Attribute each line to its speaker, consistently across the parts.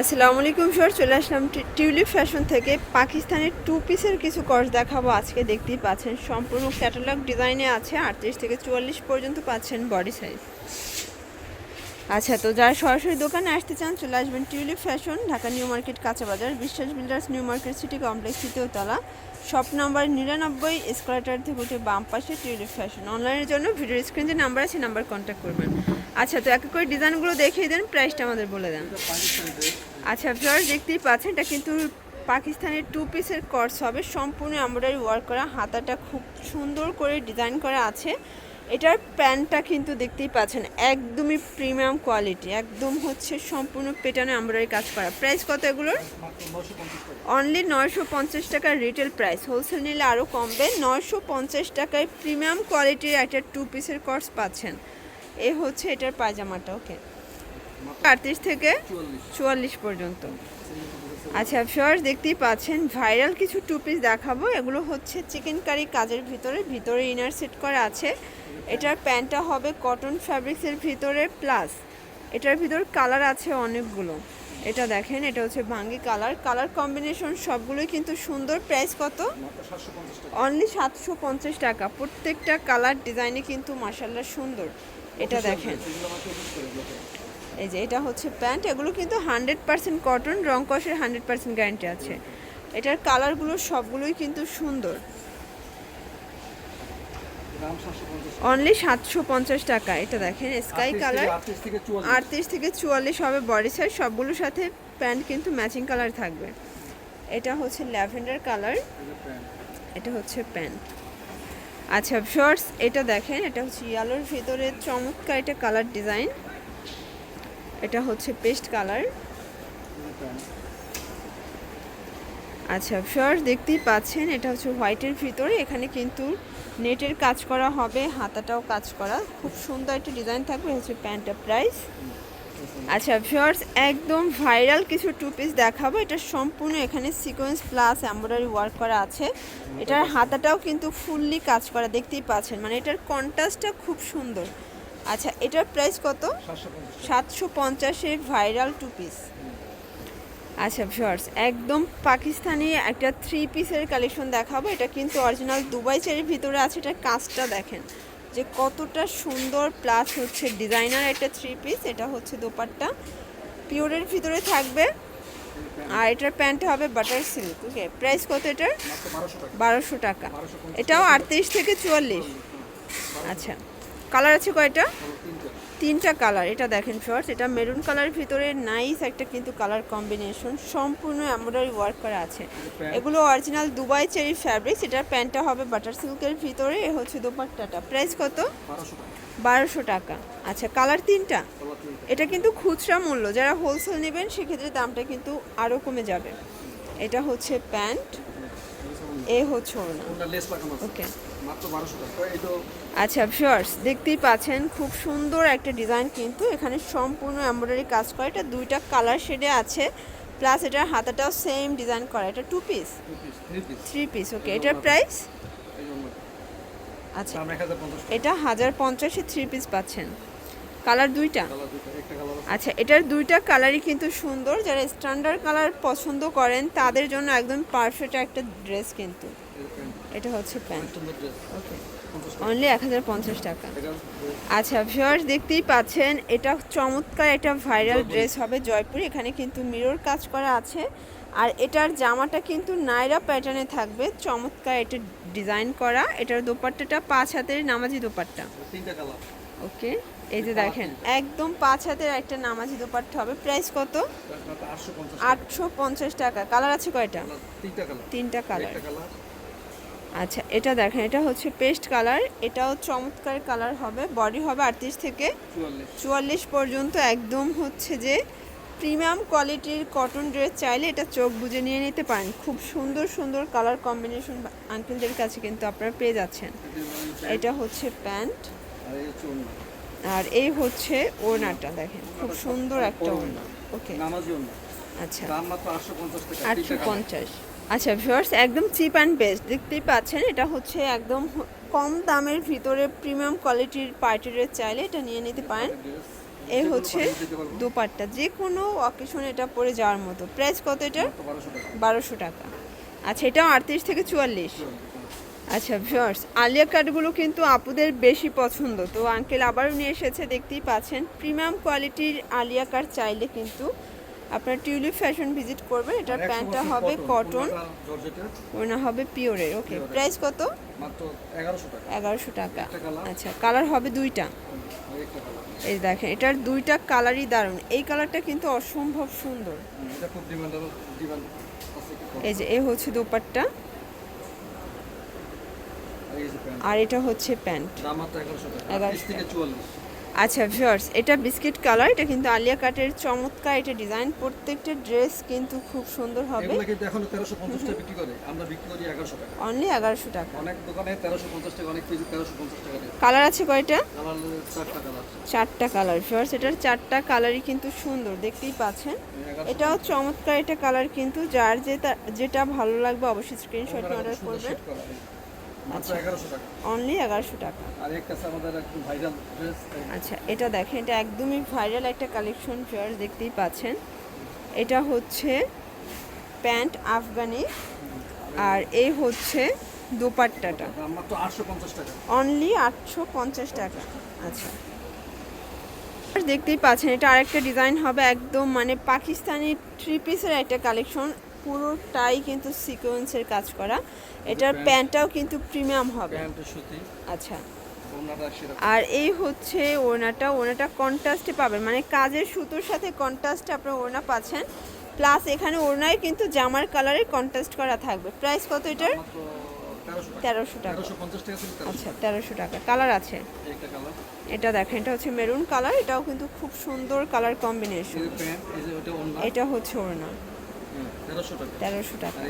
Speaker 1: আসসালামু আলাইকুম, স্যার। চলে আসলাম টিউলিপ ফ্যাশন থেকে। পাকিস্তানের টু পিসের কিছু কর্স দেখাবো। আজকে দেখতেই পাচ্ছেন, সম্পূর্ণ ক্যাটালগ ডিজাইনে আছে। আটত্রিশ থেকে চুয়াল্লিশ পর্যন্ত পাচ্ছেন বডি সাইজ আচ্ছা তো যারা সরাসরি দোকানে আসতে চান, চলে আসবেন tulip fashion, Dhaka new market কাঁচা বাজার Biswas builders, new market city complex, তৃতীয় তলা। শপ নাম্বার নিরানব্বই স্কোয়াটার থেকে উঠে বাম পাশে টিউলিপ ফ্যাশন। অনলাইনের জন্য ভিডিও স্ক্রিন যে নাম্বার আছে নাম্বার কন্ট্যাক্ট করবেন। আচ্ছা তো এক এক করে ডিজাইনগুলো দেখিয়ে দেন প্রাইসটা আমাদের বলে দেন। আচ্ছা ভিউয়ার দেখতেই পাচ্ছেন, এটা কিন্তু পাকিস্তানের টু পিসের কর্স হবে। সম্পূর্ণ এমব্রয়ডারি ওয়ার্ক করা, হাতাটা খুব সুন্দর করে ডিজাইন করা আছে। এটার প্যান্টটা কিন্তু দেখতেই পাচ্ছেন, একদমই প্রিমিয়াম কোয়ালিটি একদম হচ্ছে সম্পূর্ণ পেটানো এমব্রয়ডারি কাজ করা। প্রাইস কত এগুলোর? অনলি নয়শো পঞ্চাশ টাকার রিটেল প্রাইস হোলসেল নিলে আরও কমবে, নয়শো পঞ্চাশ টাকায় প্রিমিয়াম কোয়ালিটির একটা টু পিসের কর্স পাচ্ছেন। এ হচ্ছে এটার পায়জামাটা, ওকে। আটত্রিশ থেকে চুয়াল্লিশ পর্যন্ত। আচ্ছা ফিওর দেখতেই পাচ্ছেন, ভাইরাল কিছু টু পিস দেখাবো। এগুলো হচ্ছে চিকেন কারি কাজের ভিতরে ভিতরে ইনার সেট করা আছে। এটার প্যান্টটা হবে কটন ফ্যাব্রিক্সের ভিতরে প্লাস এটার ভিতর কালার আছে অনেকগুলো। এটা দেখেন, এটা হচ্ছে ভাঙ্গি কালার কালার কম্বিনেশন সবগুলোই কিন্তু সুন্দর। প্রাইস কত? অনলি সাতশো পঞ্চাশ টাকা। প্রত্যেকটা কালার ডিজাইনে কিন্তু মাসাল্লাহ সুন্দর। এটা দেখেন। এই যে এটা হচ্ছে প্যান্ট এগুলো কিন্তু হান্ড্রেড পার্সেন্ট কটন রং কষের হান্ড্রেড পার্সেন্ট গ্যারান্টি আছে। এটার কালারগুলো সবগুলোই কিন্তু সুন্দর। অনলি সাতশো পঞ্চাশ টাকা এটা দেখেন স্কাই কালার আটত্রিশ থেকে চুয়াল্লিশ। হবে বডি সাইজ সবগুলোর সাথে প্যান্ট কিন্তু ম্যাচিং কালার থাকবে। এটা হচ্ছে ল্যাভেন্ডার কালার এটা হচ্ছে প্যান্ট। আচ্ছা শর্টস এটা দেখেন, এটা হচ্ছে ইয়ালোর ভিতরে চমৎকার এটা কালার ডিজাইন এটা হচ্ছে পেস্ট কালার আচ্ছা শর্টস দেখতেই পাচ্ছেন, এটা হচ্ছে হোয়াইটের ভিতরে। এখানে কিন্তু নেটের কাজ করা হবে, হাতাটাও কাজ করা। খুব সুন্দর একটা ডিজাইন থাকবে হচ্ছে প্যান্টটা প্রাইস আচ্ছা ভিউয়ার্স একদম ভাইরাল কিছু টু পিস দেখাবো। এটা সম্পূর্ণ এখানে সিকোয়েন্স প্লাস এমব্রয়ডারি ওয়ার্ক করা আছে। এটার হাতাটাও কিন্তু ফুললি কাজ করা, দেখতেই পাচ্ছেন। মানে এটার কন্ট্রাস্টটা খুব সুন্দর। আচ্ছা এটার প্রাইস কত? সাতশো পঞ্চাশের ভাইরাল টু পিস আচ্ছা ভিউয়ার্স একদম পাকিস্তানি একটা থ্রি পিসের কালেকশন দেখাবো। এটা কিন্তু অরিজিনাল দুবাই চেরির ভিতরে আছে এটার কাজটা দেখেন। যে কতটা সুন্দর প্লাস হচ্ছে ডিজাইনার একটা থ্রি পিস এটা হচ্ছে দোপাট্টা। পিওরের ভিতরে থাকবে। আর এটার প্যান্ট হবে বাটার সিল্ক ওকে প্রাইস কত এটার? বারোশো টাকা। এটাও আটত্রিশ থেকে চুয়াল্লিশ। আচ্ছা কালার আছে কয়টা? তিনটা কালার এটা দেখেন শর্টস এটা মেরুন কালারের ভিতরে নাইস একটা কিন্তু কালার কম্বিনেশন সম্পূর্ণ এমব্রয়ডারি ওয়ার্ক করা আছে। এগুলো অরিজিনাল দুবাই চেরি ফ্যাব্রিক্স এটার প্যান্টটা হবে বাটার সিল্কের ভিতরে এ হচ্ছে দোপাট্টাটা। প্রাইস কত? বারোশো টাকা। আচ্ছা কালার তিনটা? এটা কিন্তু খুচরা মূল্য যারা হোলসেল নেবেন সেক্ষেত্রে দামটা কিন্তু আরও কমে যাবে। এটা হচ্ছে প্যান্ট এ হচ্ছে ওড়না ওকে। আচ্ছা ভিউয়ার্স দেখতেই পাচ্ছেন খুব সুন্দর একটা ডিজাইন কিন্তু এখানে সম্পূর্ণ এমব্রয়ডারি কাজ করা। এটা দুইটা কালার শেডে আছে প্লাস এটার হাতাটাও সেম ডিজাইন করা। এটা two piece three piece okay এটার প্রাইস আচ্ছা। এটা হাজার পঞ্চাশে থ্রি পিস পাচ্ছেন। কালার দুইটা? আচ্ছা এটার দুইটা কালারই কিন্তু সুন্দর। যারা স্ট্যান্ডার্ড কালার পছন্দ করেন তাদের জন্য একদম পারফেক্ট একটা ড্রেস কিন্তু। এটা হচ্ছে প্যান্ট। ওকে অনলি এক হাজার পঞ্চাশ টাকা। আচ্ছা ভিউয়ার্স দেখতেই পাচ্ছেন এটা চমৎকার একটা ভাইরাল ড্রেস হবে জয়পুর। এখানে কিন্তু মিরর কাজ করা আছে। আর এটার জামাটা কিন্তু নাইরা প্যাটার্নে থাকবে। চমৎকার এটা ডিজাইন করা। এটার দোপাট্টাটা পাঁচ হাতের নামাজি দোপাট্টা। ওকে এই যে দেখেন, একদম পাঁচ হাতের একটা নামাজি দোপাট্টা হবে। প্রাইস কত? আটশো পঞ্চাশ টাকা। কালার আছে কয়টা? তিনটা কালার। আচ্ছা এটা দেখেন, এটা হচ্ছে পেস্ট কালার। এটাও চমৎকার কালার হবে। বডি হবে আটত্রিশ থেকে চুয়াল্লিশ পর্যন্ত। একদম হচ্ছে যে প্রিমিয়াম কোয়ালিটির কটন ড্রেস চাইলে এটা চোখ বুজে নিয়ে নিতে পারেন। খুব সুন্দর সুন্দর কালার কম্বিনেশন আঙ্কেলদের কাছে কিন্তু আপনারা পেয়ে যাচ্ছেন। এটা হচ্ছে প্যান্ট। আর এই হচ্ছে ওড়নাটা দেখেন খুব সুন্দর একটা ওড়না। ওকে। আচ্ছা। আটশো পঞ্চাশ আচ্ছা ভিউয়ার্স একদম চিপ অ্যান্ড বেস্ট দেখতেই পাচ্ছেন এটা হচ্ছে একদম কম দামের ভিতরে প্রিমিয়াম কোয়ালিটির পার্টি ড্রেস চাইলে এটা নিয়ে নিতে পারেন। এই হচ্ছে
Speaker 2: দিতে
Speaker 1: যে কোনো অকেশন এটা পরে যাওয়ার মতো। প্রাইস কত এটা
Speaker 2: মাত্র 1200 টাকা।
Speaker 1: বারোশো টাকা। আচ্ছা এটাও আটত্রিশ থেকে চুয়াল্লিশ। আচ্ছা ভিউয়ার্স আলিয়া কাটগুলো কিন্তু আপুদের বেশি পছন্দ। তো আঙ্কেল আবারও নিয়ে এসেছে দেখতেই পাচ্ছেন। প্রিমিয়াম কোয়ালিটির আলিয়া কাট চাইলে কিন্তু আপনার টিউলিপ ফ্যাশন ভিজিট করবেন। এটার প্যান্টটা হবে কটন ওনা হবে পিওরের ওকে। প্রাইস কত?
Speaker 2: মাত্র 1100 টাকা।
Speaker 1: এগারোশো টাকা। আচ্ছা কালার হবে দুইটা। এই দেখেন এটার দুইটা কালারই দারুণ। এই কালারটা কিন্তু অসম্ভব সুন্দর। এই যে এ হচ্ছে দোপাট্টা।
Speaker 2: আর
Speaker 1: এটা হচ্ছে প্যান্ট।
Speaker 2: দাম মাত্র 1100 টাকা।
Speaker 1: 1100
Speaker 2: 30 থেকে 44
Speaker 1: আচ্ছা ভিউয়ার্স এটা বিস্কিট কালার এটা কিন্তু আলিয়া কাটের চমৎকার এটা ডিজাইন প্রত্যেকটা ড্রেস কিন্তু খুব সুন্দর হবে।
Speaker 2: এখন 1350 টাকা বিক্রি করে। আমরা বিক্রি করি 1100 টাকা।
Speaker 1: অনলি এগারোশো টাকা।
Speaker 2: অনেক দোকানে 1350 টাকা অনেক কেজি 1350 টাকা
Speaker 1: কালার আছে কয়টা?
Speaker 2: চারটা কালার
Speaker 1: ভিউয়ার্স এটার চারটা কালারই কিন্তু সুন্দর দেখতেই পাচ্ছেন। এটাও চমৎকার এটা কালার কিন্তু যার যেটা যেটা ভালো লাগবে অবশ্যই স্ক্রিনশট অর্ডার করবেন।
Speaker 2: মাত্র 1100 টাকা
Speaker 1: অনলি এগারোশো টাকা।
Speaker 2: আমাদের একদম ভাইরাল ড্রেস
Speaker 1: আচ্ছা এটা দেখেন এটা একদমই ভাইরাল একটা কালেকশন ভিউয়ার্স দেখতেই পাচ্ছেন। এটা হচ্ছে প্যান্ট আফগানি আর এই হচ্ছে দোপাট্টাটা।
Speaker 2: দাম মাত্র 850 টাকা।
Speaker 1: অনলি আটশো পঞ্চাশ টাকা। আচ্ছা। দেখতেই পাচ্ছেন এটা আরেকটা ডিজাইন হবে একদম মানে পাকিস্তানি থ্রি পিসের একটা কালেকশন পুরোটাই কিন্তু সিকোয়েন্সের কাজ করা। এটার প্যান্টটাও কিন্তু প্রিমিয়াম হবে। আচ্ছা। আর এই হচ্ছে ওনাটা ওনাটা কন্ট্রাস্টে পাবেন। মানে কাজের সুতোর সাথে কন্ট্রাস্টে আপনার ওড়না পাচ্ছেন। প্লাস এখানে ওড়নায় কিন্তু জামার কালারে কন্ট্রাস্ট করা থাকবে। প্রাইস কত এটার?
Speaker 2: মাত্র 1300 টাকা।
Speaker 1: তেরোশো টাকা।
Speaker 2: 1350 টাকা ছিল 1300
Speaker 1: আচ্ছা তেরোশো টাকা। কালার আছে। এটা দেখেন এটা হচ্ছে মেরুন কালার এটাও কিন্তু খুব সুন্দর কালার কম্বিনেশন এটা হচ্ছে ওড়না।
Speaker 2: 1300 টাকা
Speaker 1: তেরোশো টাকা।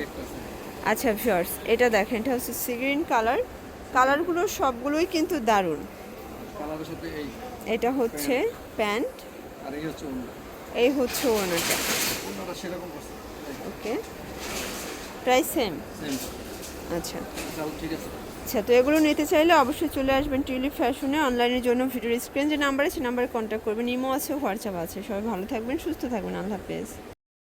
Speaker 1: আচ্ছা ভিউয়ার্স এটা দেখেন এটা হচ্ছে সিগ্রিন কালার কালারগুলো সবগুলোই কিন্তু দারুণ। এটা হচ্ছে প্যান্ট।
Speaker 2: এই হচ্ছে করছে
Speaker 1: ওকে। প্রাইস সেম
Speaker 2: সেম
Speaker 1: আচ্ছা।
Speaker 2: ঠিক আছে।
Speaker 1: আচ্ছা তো এগুলো নিতে চাইলে অবশ্যই চলে আসবেন টিউলিপ ফ্যাশনে। অনলাইনের জন্য ভিডিওর স্ক্রিন যে নাম্বার আছে নাম্বারে কন্ট্যাক্ট করবেন। ইমো আছে হোয়াটসঅ্যাপ আছে। সবাই ভালো থাকবেন সুস্থ থাকবেন। আল্লাহ হাফেজ।